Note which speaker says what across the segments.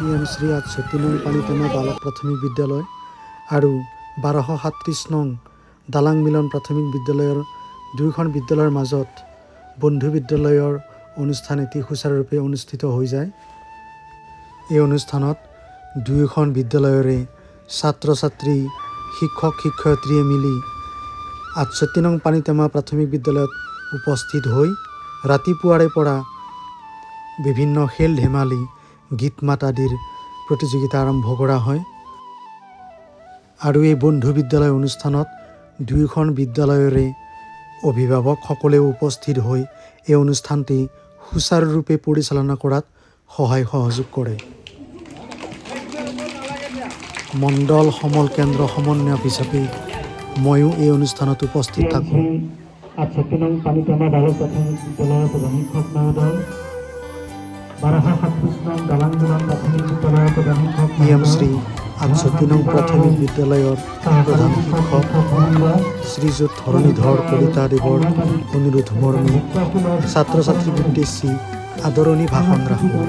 Speaker 1: M Shri আঠষষ্ঠি নং পানীটেমা বালক প্ৰাথমিক বিদ্যালয় আৰু বাৰশ সাতত্ৰিছ নং দালাং মিলন প্ৰাথমিক বিদ্যালয়ৰ দুয়োখন বিদ্যালয়ৰ মাজত বন্ধু বিদ্যালয়ৰ অনুষ্ঠান এটি সুচাৰুৰূপে অনুষ্ঠিত হৈ যায়। এই অনুষ্ঠানত দুয়োখন বিদ্যালয়ৰে ছাত্ৰ ছাত্ৰী শিক্ষক শিক্ষয়িত্ৰীয়ে মিলি আঠষষ্ঠি নং পানীটেমা প্ৰাথমিক বিদ্যালয়ত উপস্থিত হৈ ৰাতিপুৱাৰে পৰা বিভিন্ন খেল ধেমালি গীত মাত আদিৰ প্ৰতিযোগিতা আৰম্ভ কৰা হয়। আৰু এই বন্ধু বিদ্যালয় অনুষ্ঠানত দুয়োখন বিদ্যালয়ৰে অভিভাৱকসকলেও উপস্থিত হৈ এই অনুষ্ঠানটি সুচাৰুৰূপে পৰিচালনা কৰাত সহায় সহযোগ কৰে। মণ্ডল সমল কেন্দ্ৰ সমন্বয়ক হিচাপে ময়ো এই অনুষ্ঠানত উপস্থিত থাকোঁ।
Speaker 2: বাৰশ সাতত্ৰিছ নং দালাং মিলন প্ৰাথমিক বিদ্যালয়ৰ প্ৰধান শিক্ষক
Speaker 1: পি এম শ্ৰী আঠষষ্ঠি নং প্ৰাথমিক বিদ্যালয়ৰ প্ৰধান শিক্ষক শ্ৰীযুত ধৰণীধৰ কলিতাদেৱৰ অনুৰোধ মৰ্মে ছাত্ৰ ছাত্ৰীক উদ্দেশ্যি আদৰণি ভাষণ ৰাখোঁ।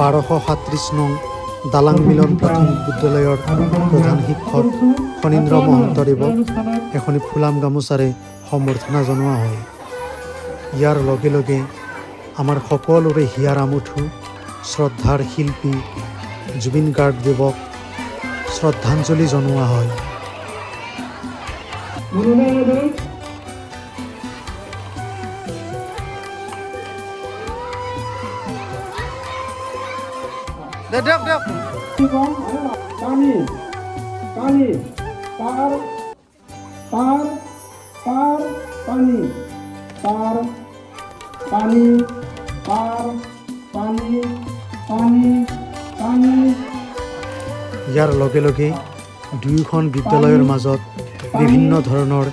Speaker 1: বাৰশ সাতত্ৰিছ নং দালাং মিলন প্ৰাথমিক বিদ্যালয়ৰ প্ৰধান শিক্ষক ফণীন্দ্ৰ মহন্তদেৱক এখনি ফুলাম গামোচাৰে সম্বৰ্ধনা জনোৱা হয়। ইয়াৰ লগে লগে আমাৰ সকলোৰে হিয়াৰ আমঠু শ্ৰদ্ধাৰ শিল্পী জুবিন গাৰ্গদেৱক শ্ৰদ্ধাঞ্জলি জনোৱা হয়।
Speaker 2: পানি পানি
Speaker 1: ইয়াৰ লগে লগে দুয়োখন বিদ্যালয়ৰ মাজত বিভিন্ন ধৰণৰ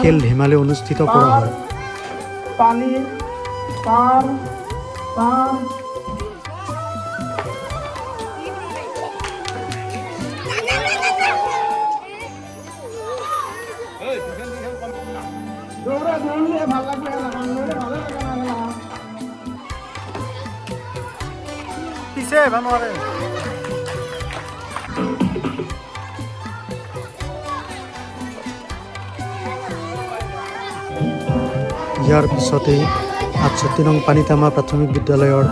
Speaker 1: খেল ধেমালি অনুষ্ঠিত কৰা হয়। পিছে, ভানুৱাৰে। ইয়াৰ পিছতেই আঠষষ্ঠি নং পানীতামা প্ৰাথমিক বিদ্যালয়ৰ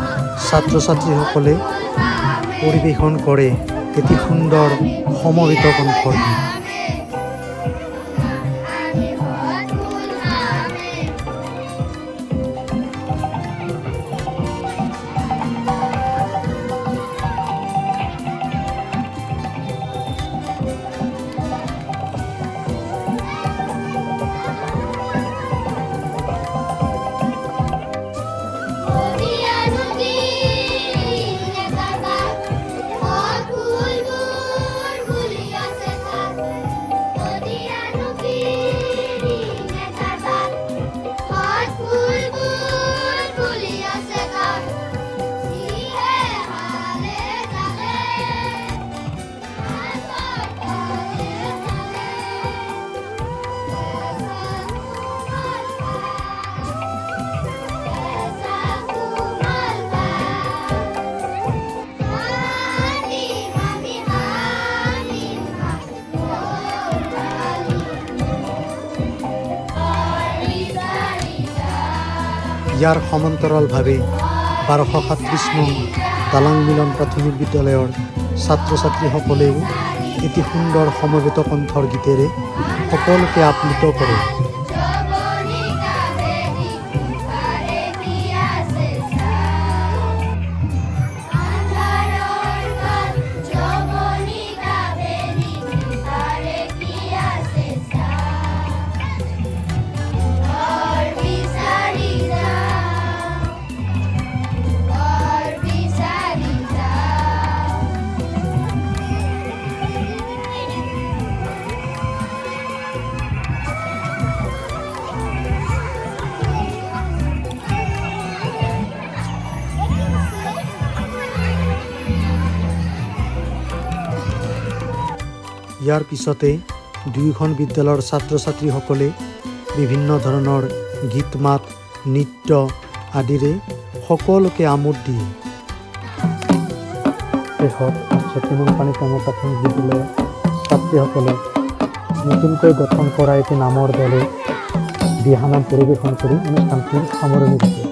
Speaker 1: ছাত্ৰ ছাত্ৰীসকলে পৰিৱেশন কৰে। এটি সুন্দৰ সমবেত কণ্ঠৰ। ইয়াৰ সমান্তৰালভাৱে বাৰশ সাতত্ৰিছ নং দালাং মিলন প্ৰাথমিক বিদ্যালয়ৰ ছাত্ৰ ছাত্ৰীসকলেও এটি সুন্দৰ সমবেত কণ্ঠৰ গীতেৰে সকলোকে আপ্লুত কৰে। ইয়াৰ পিছতে দুয়োখন বিদ্যালয়ৰ ছাত্ৰ ছাত্ৰীসকলে বিভিন্ন ধৰণৰ গীত মাত, নৃত্য আদিৰে সকলোকে আমোদ দিয়ে। শেষত সাতষষ্ঠি নং পানীটেঙা প্ৰাথমিক বিদ্যালয়ৰ ছাত্ৰীসকলে নতুনকৈ গঠন কৰা এটি নামৰ দলে দিহানাম পৰিৱেশন কৰি অনুষ্ঠানটিৰ সামৰণি ঘটে